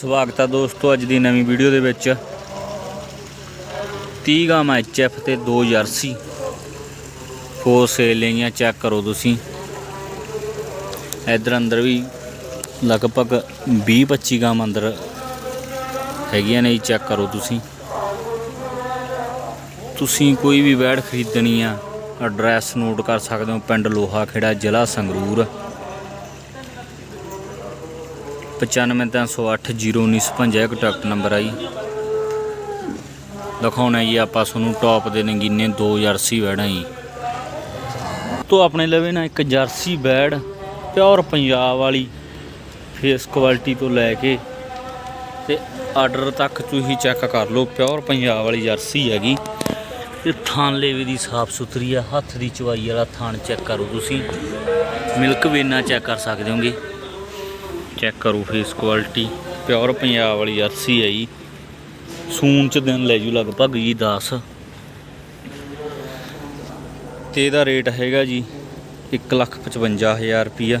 ਸਵਾਗਤ ਹੈ ਦੋਸਤੋ ਅੱਜ ਦੀ ਨਵੀਂ ਵੀਡੀਓ ਦੇ ਵਿੱਚ। 30 ਗਾਮ ਐਚਐਫ ਤੇ 2 ਜਰਸੀ ਫੋਰ ਸੇਲ ਲਈਆਂ ਚੈੱਕ ਕਰੋ ਤੁਸੀਂ। ਇਧਰ ਅੰਦਰ ਵੀ ਲਗਭਗ 20 25 ਗਾਮ ਅੰਦਰ ਹੈਗੀਆਂ ਨੇ ਚੈੱਕ ਕਰੋ ਤੁਸੀਂ। ਤੁਸੀਂ ਕੋਈ ਵੀ ਵੈੜ ਖਰੀਦਣੀ ਆ ਐਡਰੈਸ ਨੋਟ ਕਰ ਸਕਦੇ ਹੋ, ਪਿੰਡ ਲੋਹਾ ਖੇੜਾ ਜ਼ਿਲ੍ਹਾ ਸੰਗਰੂਰ। 9530801955 ਇੱਕ ਕੰਟੈਕਟ ਨੰਬਰ ਆ ਜੀ। ਦਿਖਾਉਣਾ ਜੀ, ਆਪਾਂ ਤੁਹਾਨੂੰ ਟੌਪ ਦੇ ਨਗੀਨੇ ਦੋ ਜਰਸੀ ਬੈੜਾਂ ਜੀ। ਤੋਂ ਆਪਣੇ ਲਵੇ ਨਾ ਇੱਕ ਜਰਸੀ ਬੈੜ ਪਿਓਰ ਪੰਜਾਬ ਵਾਲੀ ਫੇਸ ਕੁਆਲਿਟੀ ਤੋਂ ਲੈ ਕੇ ਤੇ ਆਰਡਰ ਤੱਕ ਤੁਸੀਂ ਚੈੱਕ ਕਰ ਲਓ, ਪਿਓਰ ਪੰਜਾਬ ਵਾਲੀ ਜਰਸੀ ਹੈਗੀ। ਤੇ ਥਾਨ ਲੇਵੇ ਦੀ ਸਾਫ਼ ਸੁਥਰੀ ਆ, ਹੱਥ ਦੀ ਚਵਾਈ ਵਾਲਾ ਥਾਨ ਚੈੱਕ ਕਰੋ ਤੁਸੀਂ। ਮਿਲਕ ਵੇਨਾ ਚੈੱਕ ਕਰ ਸਕਦੇ ਹੋਗੇ। ਚੈੱਕ ਕਰੋ ਫੇਸ ਕੁਆਲਿਟੀ ਪਿਓਰ ਪੰਜਾਬ ਵਾਲੀ ਅਰਸੀ ਹੈ ਜੀ। ਸੂਨ ਚ ਦਿਨ ਲੈ ਜੂ ਲਗਭਗ ਜੀ 10 ਤੇ ਇਹਦਾ ਰੇਟ ਹੈਗਾ ਜੀ 155000 ਰੁਪਿਆ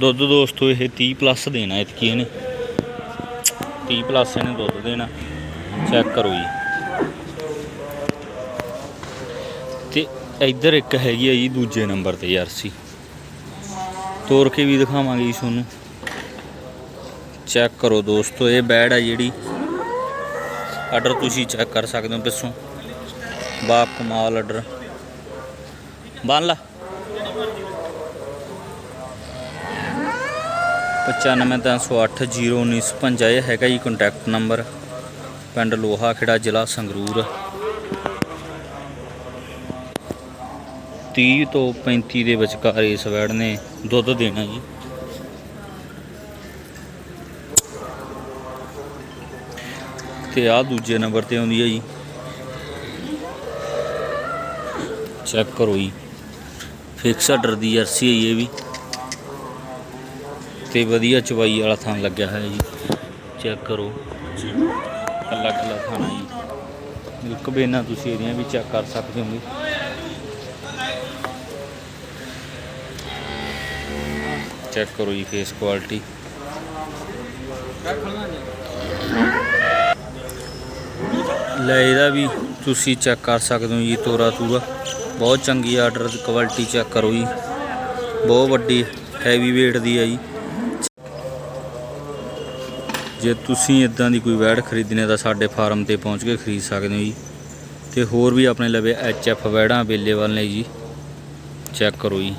ਦੁੱਧ ਦੋਸਤੋ, ਇਹ 30 ਪਲੱਸ ਦੇਣਾ ਇਤਕੀ ਇਹਨੇ। 30 ਪਲੱਸ ਇਹਨੇ ਦੁੱਧ ਦੇਣਾ। ਚੈੱਕ ਕਰੋ ਜੀ। ਤੇ ਇੱਧਰ ਇੱਕ ਹੈਗੀ ਆ ਜੀ ਦੂਜੇ ਨੰਬਰ ਤੇ ਜਰਸੀ ਤੋਰ ਕੇ ਵੀ ਦਿਖਾਵਾਂਗੇ ਜੀ ਤੁਹਾਨੂੰ। ਚੈੱਕ ਕਰੋ ਦੋਸਤੋ, ਇਹ ਬੈਡ ਆ ਜਿਹੜੀ। ਆਰਡਰ ਤੁਸੀਂ ਚੈੱਕ ਕਰ ਸਕਦੇ ਹੋ ਪਿੱਛੋਂ। ਬਾਪ ਕਮਾਲ ਆਰਡਰ ਬੰਨ ਲਾ। 9530801955 ਇਹ ਹੈਗਾ ਜੀ ਕੰਟੈਕਟ ਨੰਬਰ ਪਿੰਡ ਲੋਹਾ ਖੇੜਾ, ਜ਼ਿਲ੍ਹਾ ਸੰਗਰੂਰ। 30 ਤੋਂ 35 ਦੇ ਵਿਚਕਾਰ ਇਸ ਵੈੜ ਨੇ ਦੁੱਧ ਦੇਣਾ ਜੀ। ਤੇ ਆ ਦੂਜੇ ਨੰਬਰ ਤੇ ਆਉਂਦੀ ਹੈ ਜੀ। ਚੈੱਕ ਕਰੋ ਜੀ। ਫਿਕਸ ਆਰਡਰ ਦੀ ਜਰਸੀ ਹੈ ਜੀ ਇਹ ਵੀ। ਤੇ ਵਧੀਆ ਚਵਾਈ ਵਾਲਾ ਥਾਂ ਲੱਗਿਆ ਹੋਇਆ ਜੀ। ਚੈੱਕ ਕਰੋ। ਕੱਲਾ ਕੱਲਾ ਥਾਣਾ ਜੀ ਮਿਲਕ ਬੇਨਾ ਤੁਸੀਂ ਇਹਦੀਆਂ ਵੀ ਚੈੱਕ ਕਰ ਸਕਦੇ ਹੋਗੇ। ਚੈੱਕ ਕਰੋ ਜੀ ਫੇਸ ਕੁਆਲਿਟੀ ਲੈ ਇਹਦਾ ਵੀ ਤੁਸੀਂ ਚੈੱਕ ਕਰ ਸਕਦੇ ਹੋ ਜੀ ਤੋਰਾ ਤੂਰਾ। ਬਹੁਤ ਚੰਗੀ ਆਰਡਰ ਦੀ ਕੁਆਲਿਟੀ ਚੈੱਕ ਕਰੋ ਜੀ। ਬਹੁਤ ਵੱਡੀ ਹੈਵੀ weight ਦੀ ਹੈ ਜੀ। ਜੇ ਤੁਸੀਂ ਇਦਾਂ ਦੀ ਕੋਈ ਵੈੜ ਖਰੀਦਣੀ ਤਾਂ ਸਾਡੇ ਫਾਰਮ ਤੇ ਪਹੁੰਚ ਕੇ ਖਰੀਦ ਸਕਦੇ ਹੋ ਜੀ। ਤੇ ਹੋਰ ਵੀ ਆਪਣੇ ਲਵੇ ਐਚ ਐਫ ਵੈੜਾਂ ਅਵੇਲੇਬਲ ਨੇ ਜੀ। ਚੈੱਕ ਕਰੋ ਜੀ।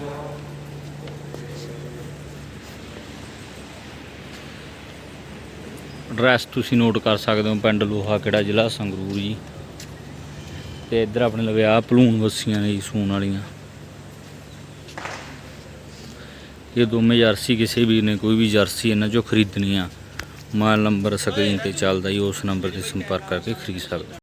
ਐਡਰੈਸ ਤੁਸੀਂ ਨੋਟ ਕਰ ਸਕਦੇ ਹੋ ਪਿੰਡ ਲੋਹਾ ਕਿਹੜਾ ਜ਼ਿਲ੍ਹਾ ਸੰਗਰੂਰ ਜੀ। ਤੇ ਇੱਧਰ ਆਪਣੇ ਲਵੇ ਆ ਭਲੂਣ ਵੱਸੀਆਂ ਨੇ ਜੀ ਸੂਣ ਵਾਲੀਆਂ। ਇਹ ਦੋਵੇਂ ਜਰਸੀ ਕਿਸੇ ਵੀ ਨੇ, ਕੋਈ ਵੀ ਜਰਸੀ ਇਹਨਾਂ ਚੋਂ ਖਰੀਦਣੀ ਆ। ਮੋਬਾਈਲ ਨੰਬਰ ਸਕਰੀਨ ਤੇ ਚੱਲਦਾ ਜੀ, ਉਸ ਨੰਬਰ ਤੇ ਸੰਪਰਕ ਕਰਕੇ ਖਰੀਦ ਸਕਦੇ